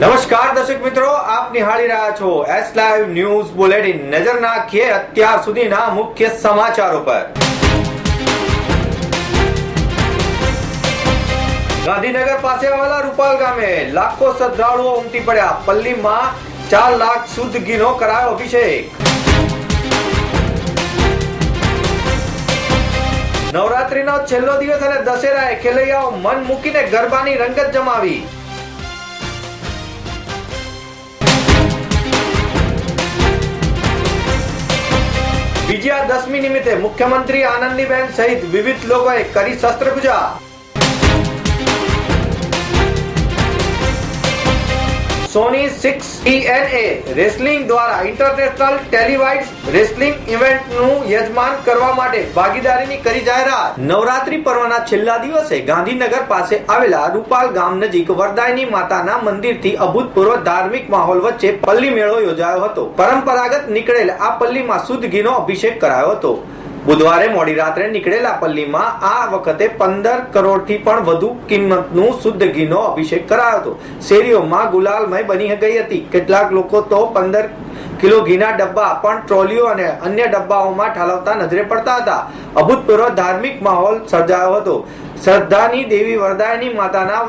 નમસ્કાર દર્શક મિત્રો, આપ નિહાળી રહ્યા છો એસ લાઈવ ન્યૂઝ બુલેટિન નજર નાખીએ અત્યાર સુધીના મુખ્ય સમાચારો પર. ગાંધીનગર પાસે આવેલા રૂપાલ ગામે લાખો શ્રદ્ધાળુઓ ઉમટી પડ્યા. પલ્લીમાં ચાર લાખ શુદ્ધ ઘીનો કરાયો અભિષેક. નવરાત્રીનો છેલ્લો દિવસ અને દશેરાએ ખેલૈયાઓ મન મૂકીને ગરબાની રંગત જમાવી. વિજયાદશમી નિમિત્તે મુખ્યમંત્રી આનંદીબેન સહિત વિવિધ લોકોએ કરી શસ્ત્ર સોની સિક્સ ટીએનએ રેસલિંગ દ્વારા ઇન્ટરનેશનલ ટેલિવાઇઝ રેસલિંગ ઇવેન્ટનું યજમાન કરવા માટે ભાગીદારીની કરી જાહેરાત. નવરાત્રી પર્વના છેલ્લા દિવસે ગાંધીનગર પાસે આવેલા રૂપાલ ગામ નજીક વરદાયની માતાના મંદિરથી અભૂતપૂર્વ ધાર્મિક માહોલ વચ્ચે પલ્લી મેળો યોજાયો હતો. પરંપરાગત નીકળેલ આ પલ્લીમાં શુદ્ધ ઘીનો અભિષેક કરાયો હતો. બુધવારે મોડી રાત્રે નીકળેલા પલ્લીમાં આ વખતે પંદર કરોડથી પણ વધુ કિંમતનું શુદ્ધ ઘીનો અભિષેક કરાયો હતો. શેરીઓમાં ગુલાલમય બની ગઈ હતી. કેટલાક લોકો તો પંદર કિલો ઘીના ડબ્બા પણ ટ્રોલીઓ અને અન્ય ડબ્બાઓમાં ઠાલવતા નજરે પડતા હતા. અભૂતપૂર્વ ધાર્મિક માહોલ સર્જાયો હતો. શ્રદ્ધાની દેવી વરદાયની માતાના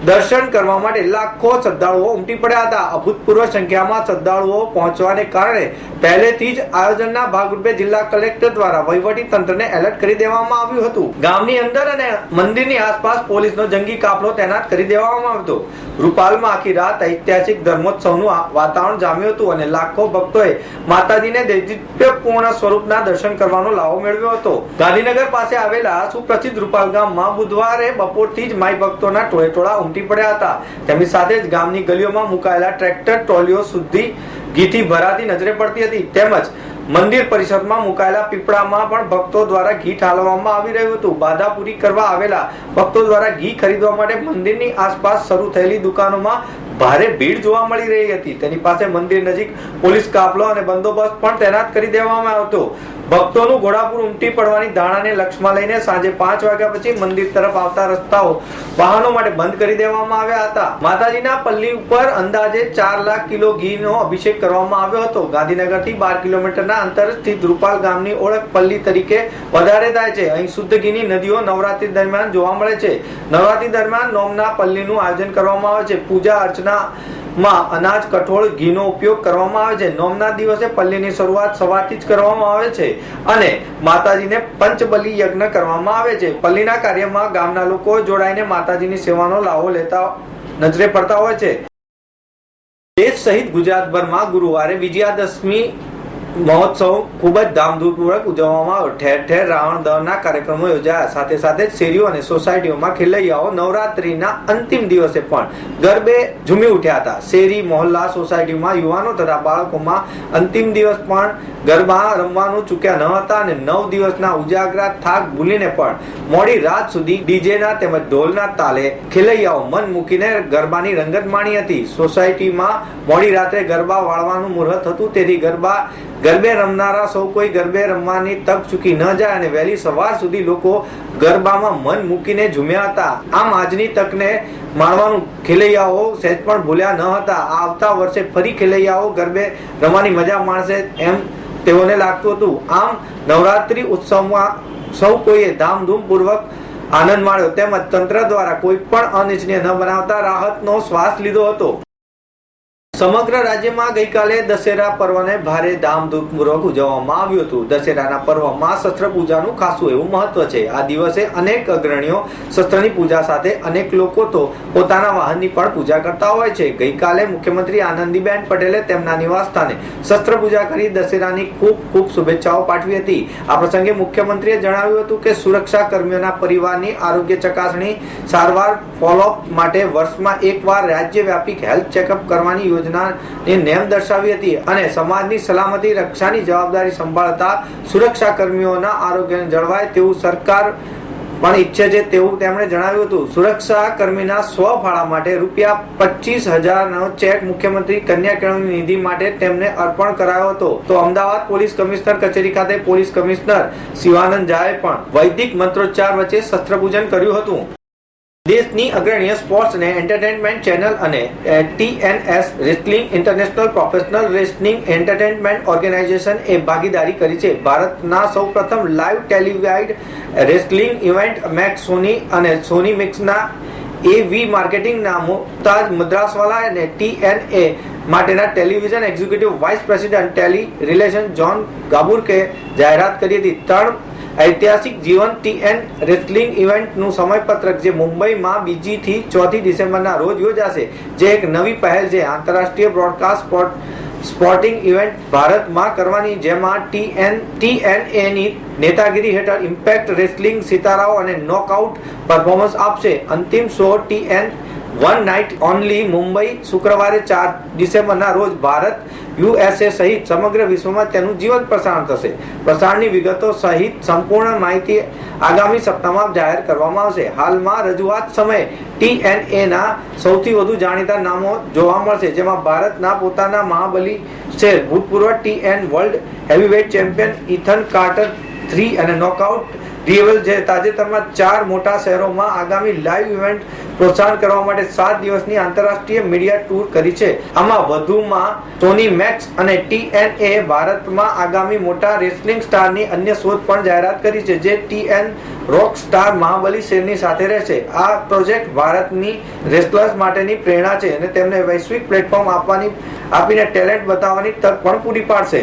દર્શન કરવા માટે લાખો શ્રદ્ધાળુઓ ઉમટી પડ્યા હતા. અભૂતપૂર્વ સંખ્યામાં શ્રદ્ધાળુઓ પહોંચવાને કારણે પહેલેથી જ આયોજનના ભાગરૂપે જિલ્લા કલેક્ટર દ્વારા વહીવટી તંત્રને એલર્ટ કરી દેવામાં આવ્યું હતું. ગામની અંદર અને મંદિરની આસપાસ પોલીસનો જંગી કાફલો તૈનાત કરી દેવામાં આવ્યો હતો રૂપાલમાં આખી રાત ઐતિહાસિક ધર્મોત્સવનું વાતાવરણ જામ્યું હતું અને લાખો ભક્તોએ માતાજીને દૈદિત્યપૂર્ણ સ્વરૂપના દર્શન કરવાનો લાવો મેળવ્યો હતો. ગાંધીનગર પાસે આવેલા સુપ્રસિદ્ધ રૂપાલ ગામમાં બુધવારે બપોરથી જ માઈ ભક્તોના ટોળે ટોળા ઉમટી પડ્યા હતા. તેમની સાથે જ ગામની ગલીઓમાં મુકાયેલા ટ્રેક્ટર ટ્રોલીઓ સુધી ઘીથી ભરાતી નજરે પડતી હતી. તેમજ મંદિર પરિસરમાં મુકાયેલા પીપળામાં પણ ભક્તો દ્વારા ઘી ઠાલવવામાં આવી રહ્યું હતું. બાધા પૂરી કરવા આવેલા ભક્તો દ્વારા ઘી ખરીદવા માટે મંદિરની આસપાસ શરૂ થયેલી દુકાનોમાં ભારે ભીડ જોવા મળી રહી હતી. તેની પાસે મંદિર નજીક પોલીસ કાફલો અને બંદોબસ્ત પણ તૈનાત કરી દેવામાં આવ્યો હતો. ભક્તોનું ઘોડાપુર ઉમટી પડવાની ધારણાને લક્ષમાં લઈને સાંજે પાંચ વાગ્યા પછી મંદિર તરફ આવતા રસ્તાઓ વાહનો માટે બંધ કરી દેવામાં આવ્યા હતા. માતાજીના પલ્લી ઉપર અંદાજે ચાર લાખ કિલો ઘીનો અભિષેક કરવામાં આવ્યો હતો. ગાંધીનગરથી બાર કિલોમીટરના અંતર સ્થિત રૂપાલ ગામની ઓળખ પલ્લી તરીકે વધારે થાય છે. અહીં શુદ્ધ ઘીની નદીઓ નવરાત્રી દરમિયાન જોવા મળે છે. નવરાત્રી દરમિયાન નોમના પલ્લીનું આયોજન કરવામાં આવે છે. પૂજા અર્ચના માં અનાજ, કઠોળ, ઘીનો ઉપયોગ કરવામાં આવે છે. નોમના દિવસે પલ્લીની શરૂઆત સવારથી જ કરવામાં આવે છે અને માતાજીને પંચબલી યજ્ઞ કરવામાં આવે છે. પલ્લીના કાર્યમાં ગામના લોકો જોડાઈને માતાજીની સેવાનો લાવો લેતા નજરે પડતા હોય છે. દેશ સહિત ગુજરાતભરમાં ગુરુવારે વિજયાદશમી મહોત્સવ ખૂબ જ ધામધૂમપૂર્વક ઉજવવામાં આવ્યો ઠેર ઠેર રાવણ દહનના કાર્યક્રમો યોજાયા. સાથે સાથે શેરીઓ અને સોસાયટીઓમાં ખેલૈયાઓ નવરાત્રીના અંતિમ દિવસે પણ ગરબે ઝૂમી ઉઠ્યા હતા. શેરી, મોહલ્લા, સોસાયટીમાં યુવાનો તથા બાળકોમાં અંતિમ દિવસ પણ ગરબા રમવાનું ચૂક્યા ન હતા અને નવ દિવસના ઉજાગરા થાક ભૂલીને પણ મોડી રાત સુધી ડીજેના તેમજ ઢોલના તાલે ખેલૈયાઓ મન મૂકીને ગરબાની રંગત માણી હતી. સોસાયટીમાં મોડી રાત્રે ગરબા વાળવાનું મુહૂર્ત હતું. તેથી ગરબા ગરબે રમનારા સૌ કોઈ ગરબે રમવાની તક ચૂકી ન જાય અને વહેલી સવાર સુધી લોકો ગરબામાં મન મૂકીને ઝૂમ્યા હતા. આમ આજની તકને માણવાનું ખેલૈયાઓ સહેજ પણ ભૂલ્યા ન હતા. આવતા વર્ષે ફરી ખેલૈયાઓ ગરબે રમવાની મજા માણશે એમ તેઓને લાગતું હતું. આમ નવરાત્રિ ઉત્સવમાં સૌ કોઈએ ધામધૂમપૂર્વક આનંદ માણ્યો. તેમજ તંત્ર દ્વારા કોઈ પણ અનિચ્છનીય ન બનાવતા રાહતનો શ્વાસ લીધો હતો. સમગ્ર રાજ્યમાં ગઈકાલે દશેરા પર્વને ભારે ધામધૂમપૂર્વક ઉજવવામાં આવ્યું હતું. દશેરાના પર્વમાં શસ્ત્ર પૂજાનું ખાસું એવું મહત્વ છે. આ દિવસે અનેક અગ્રણીઓ શસ્ત્રની પૂજા સાથે અનેક લોકો તો પોતાના વાહનની પણ પૂજા કરતા હોય છે. ગઈકાલે મુખ્યમંત્રી આનંદીબેન પટેલે તેમના નિવાસસ્થાને શસ્ત્ર પૂજા કરી દશેરાની ખૂબ ખૂબ શુભેચ્છાઓ પાઠવી હતી. આ પ્રસંગે મુખ્યમંત્રીએ જણાવ્યું હતું કે સુરક્ષા કર્મીઓના પરિવારની આરોગ્ય ચકાસણી, સારવાર ફોલોઅપ માટે વર્ષમાં એકવાર રાજ્યવ્યાપી હેલ્થ ચેકઅપ કરવાની યોજના યોજનાની નેમ દર્શાવી હતી અને સમાજની સલામતી, રક્ષાની જવાબદારી સંભાળતા સુરક્ષા કર્મીઓના આરોગ્યને જળવાય તેવું સરકાર પણ ઈચ્છે છે તેવું તેમણે જણાવ્યું હતું. સુરક્ષા કર્મીના સ્વ ફાળા માટે રૂપિયા પચીસ હજારનો ચેક મુખ્યમંત્રી કન્યા કેળવણી નિધિ માટે તેમને અર્પણ કરાયો હતો. તો અમદાવાદ પોલીસ કમિશનર કચેરી ખાતે પોલીસ કમિશનર શિવાનંદ ઝાએ પણ વૈદિક મંત્રોચ્ચાર વચ્ચે શસ્ત્રપૂજન કર્યું હતું. દેશની અગ્રણીય સ્પોર્ટ્સ અને એન્ટરટેનમેન્ટ ચેનલ અને TNS wrestling international professional wrestling entertainment organisation એ ભાગીદારી કરી છે. ભારતના સૌપ્રથમ live televised wrestling event make Sony અને સોની મિક્સના એવી માર્કેટિંગના મુમતાજ મદ્રાસવાલા અને ટીએનએ માટેના television executive vice president tele relation Jon Gaburick જાહેરાત કરી હતી. ત્રણ ઐતિહાસિક જીવન ટીએન રેસલિંગ ઇવેન્ટનું સમયપત્રક જે મુંબઈમાં બીજી થી ચોથી ડિસેમ્બરના રોજ યોજાશે, જે એક નવી પહેલ છે. આંતરરાષ્ટ્રીય બ્રોડકાસ્ટ સ્પોર્ટ સ્પોર્ટિંગ ઇવેન્ટ ભારતમાં કરવાની, જેમાં ટીએન ટીએનએની નેતાગીરી હેઠળ ઇમ્પેક્ટ રેસલિંગ સિતારાઓ અને નોકઆઉટ પરફોર્મન્સ આપશે. અંતિમ show TNA one night only Mumbai શુક્રવારે ચાર ડિસેમ્બરના રોજ ભારત યુએસએ સહિત સમગ્ર વિશ્વમાં તેનું જીવંત પ્રસારણ થશે. પ્રસારણની વિગતો સહિત સંપૂર્ણ માહિતી આગામી સપ્તાહમાં જાહેર કરવામાં આવશે. હાલમાં રજૂઆત સમયે ટીએનએ ના સૌથી વધુ જાણીતા નામો જોવા મળશે, જેમાં ભારતના પોતાના મહાબલી છે ભૂતપૂર્વ TN world heavyweight champion Ethan Carter three અને નોકઆઉટ રિવલ જે તાજેતરમાં ચાર મોટા શહેરોમાં આગામી લાઈવ ઇવેન્ટ પ્રોત્સાહન કરવા માટે સાત દિવસની આંતરરાષ્ટ્રીય મીડિયા ટૂર કરી છે. આમાં વધુમાં સોની મેક્સ અને ટીએનએ ભારતમાં આગામી મોટા રેસલિંગ સ્ટારની અન્ય શોધ પણ જાહેરાત કરી છે, જે ટીએન રોક સ્ટાર મહાબલી શેરની સાથે રહેશે. આ પ્રોજેક્ટ ભારતની રેસલર્સ માટેની પ્રેરણા છે અને તેમને વૈશ્વિક પ્લેટફોર્મ આપવાની, આપીને ટેલેન્ટ બતાવવાની તક પણ પૂરી પાડશે.